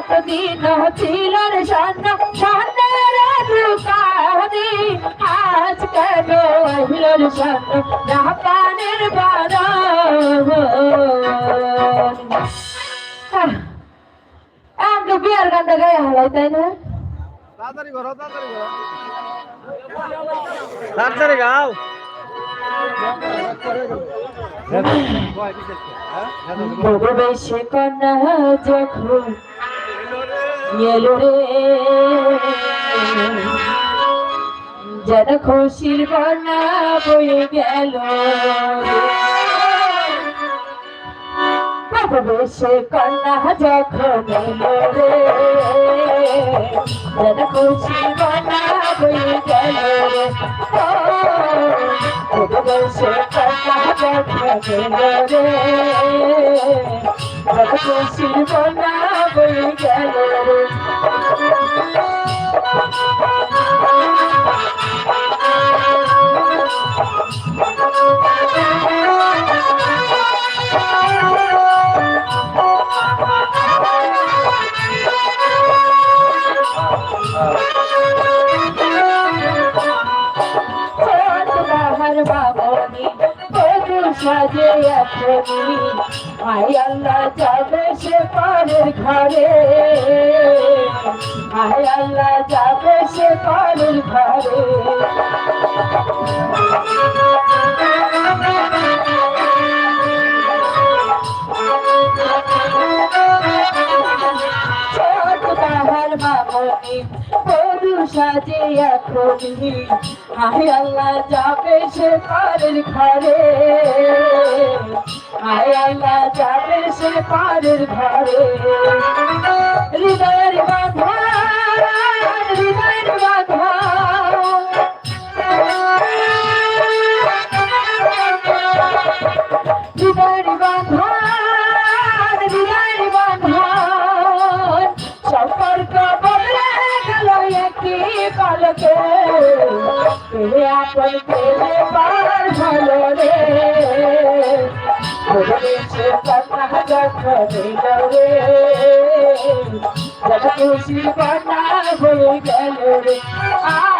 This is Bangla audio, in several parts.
এতদিন ছিল রে সন্ন সন্নের দুকানি আজ কেন রে সন্ন জাপানের আমি বিয়ার গানটা গায়ে হালাই তাই না? তাড়াতাড়ি করো তাড়াতাড়ি করো। তাড়াতাড়ি গাও। ভগবেশে কন্যা যখন এলো রে যেন খুশির বন্যা বয়ে গেল ভগবেশে কন্যা যখন এলো রে, যেন খুশির বন্যা বয়ে গেল ভগবেশে কন্যা যখন এলো রে যেন সাজে এখনি আই আল্লাহ যাবে সে পরের ঘরে আই আল্লাহ যাবে সে পরের ঘরে সাজে এখনই আই আল্লাহ যাবে সে পারের ঘরে। আই আল্লাহ যাবে সে পারের ঘরে। হৃদয়ের বাধা পেলে আপন পেলে পার ভালো রে। কথা যখন দিল রে যত খুশি কথা হয়ে গেল রে। আ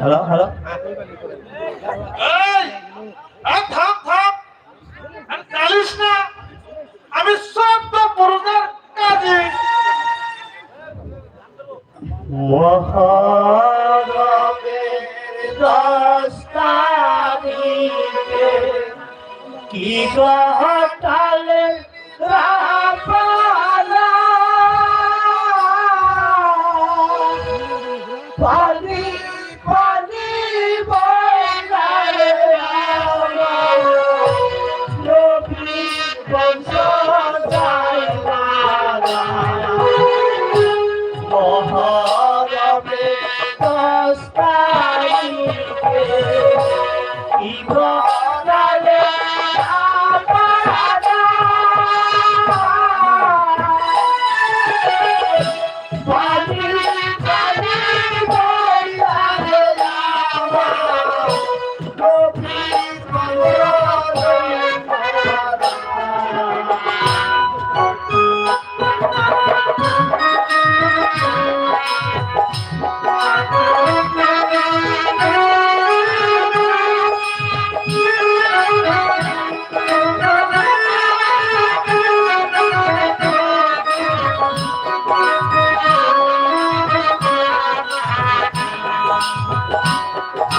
হ্যালো হ্যালো থাম থাম। আর চালিস না। আমি সব তো পুরুষের কাজে। মহারমের দশ তারিখে কি গহটালে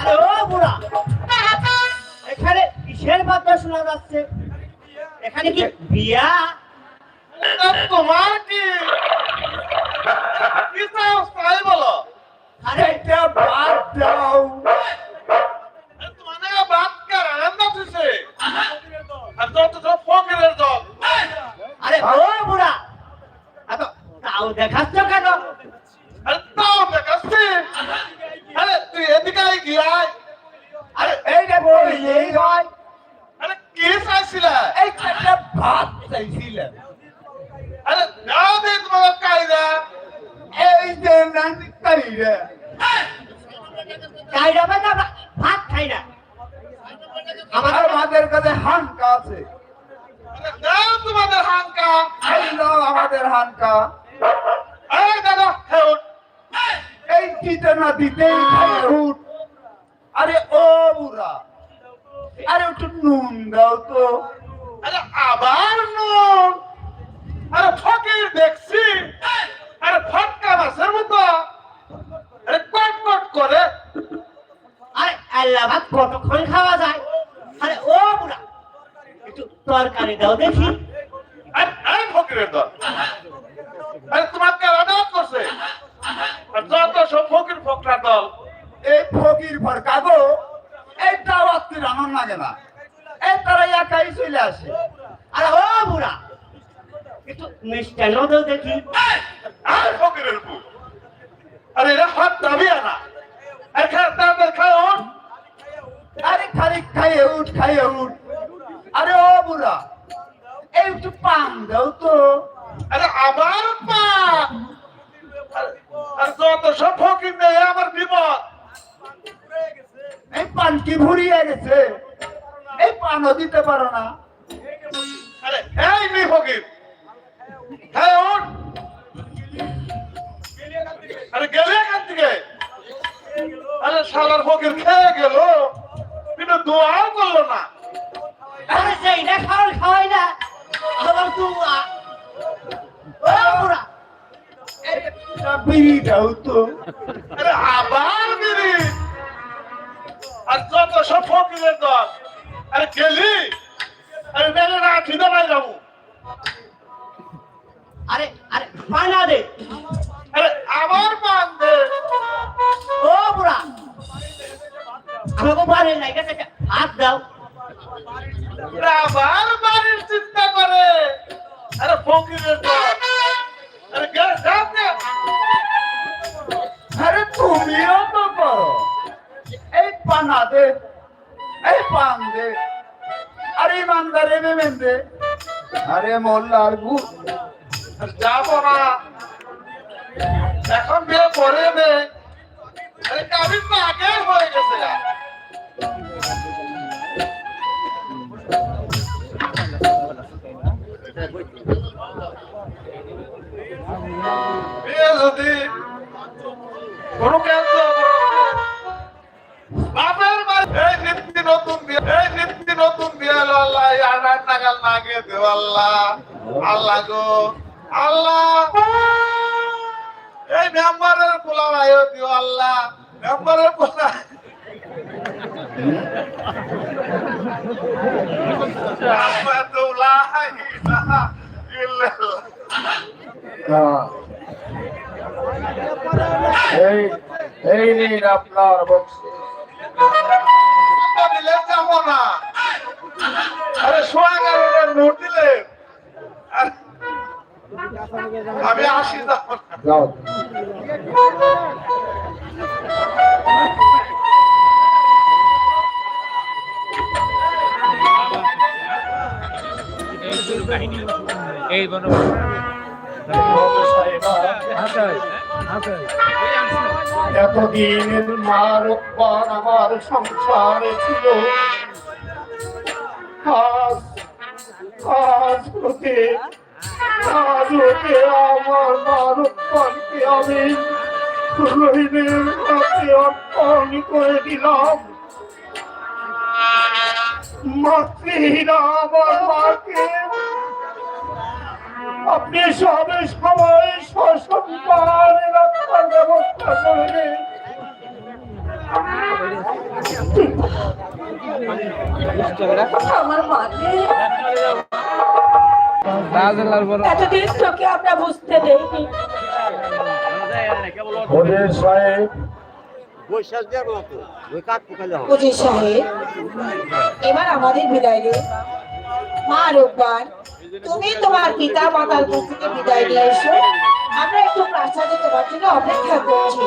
আরে ও বুড়া। এখানে কিসের বাদ্য শোনা যাচ্ছে? এখানে কি বিয়া? তোমার কি কি চাও তাই বলো। আরে এটা বাদ দাও। তোমার বাদ কার? আনন্দ হচ্ছে আর যত সব ফকিরের দল। আরে ও বুড়া। এত তাও দেখাচ্ছ কেন আরে তাও দেখাচ্ছি আরে তুই এদিকে আয় গিয়াই আরে এইটা বলি এই হয় আরে কি চাইছিলা এই একটা ভাত চাইছিলাম আরে যাও দে তোমার কায়দা এই যে নানি কাইরা কাইরা মানে আমরা ভাত খাই না আমাদের আমাদের কাছে হানকা আছে। তোমাদের হাঙ্কা এই আমাদের হানকা। দাদা এই দিতে না দিতেই উঠ। আরে ও বুড়া আরে একটু নুন দাও তো। আরে আবার নুন। আরে ফকির দেখছি। আরে ফটকা মাছের মতো। আরে কট কট করে। আরে আল্লাহ কতক্ষণ খাওয়া যায়? আরে ও বুড়া একটু তরকারি দাও দেখি। আরে আরে ফকিরের দল। আরে তোমার কারা দাওয়াত করছে। আর যত সব ফকির ফকরা দল। এই ফকির ফরকা গো এই দাওয়াত কি রান্নার লাগে না। এই তারা একাই চলে আসে। আরে ও বুড়া একটু মিষ্টান্ন দাও দেখি। আরে ফকিরের বউ আরে এরা হাত দাবি আনা। এখানে তাদের খাওন আরে খালি খাইয়ে উঠ খাইয়ে উঠ। আরে ও বুড়া এই একটু পান দাও তো। আরে আবার পা আর যত সব ফকির নেই আমার বিপদ। এই পান কি ভুড়িয়ে গেছে এই পানও দিতে পারো না। আরে এই মি ফকির। হ্যাঁ ওঠ আরে গেলে এখান থেকে। আরে শালার ফকির খেয়ে গেল। কিন্তু দোয়াও করল না। আরে সেই না খাওয়ার খাওয়াই না। আবার তুই ও বুড়া। একটা বিড়ি দাও তো। আরে আবার বিড়ি। আর যত সব ফকিরের দল। আরে গেলি। আরে মেলে না খিদে পাই যাব আরে আরে পানা দে। আমাকে বাড়ি নাই গেছে হাত দাও। আরে আবার বাড়ির চিন্তা ফকিরের দল আরে কে সামনে আরে তুমিও তো করো। এই পানা দে, এই পান দে। আরে ইমানদারে বেমেন দে আরে মোল্লার গু। যাব না। এখন বিয়ে করে নে। আরে কাবিন না আগে হয়ে গেছে। আল্লাহ গো আল্লাহ। এই মেম্বারের পোলা আয়ো দিও আল্লাহ। মেম্বারের পোলা এই এই নিন আপনার বক্সি দিলে যাব না আরে সোয়া নোট দিলে আমি আসি যাও এই বনো এতদিনের মার উপর আমার সংসারে ছিল। আজ আজ হতে হতে আমার মার উপরকে আমি রহিমের হাতে অর্পণ করে দিলাম মাতৃহীনা আমার মাকে আপনি সবে সবাই সসম্মান রাখার ব্যবস্থা করবেন আমার মাকে এতদিন তোকে আমরা বুঝতে দেইনি। ওদের সাহেব বুঝি সাহেব এবার আমাদের বিদায় রে মা রূপবান তুমি তোমার পিতা মাতার কাছ থেকে বিদায় নিয়ে এসো। আমরা একটু প্রাসাদে তোমার জন্য অপেক্ষা করছি।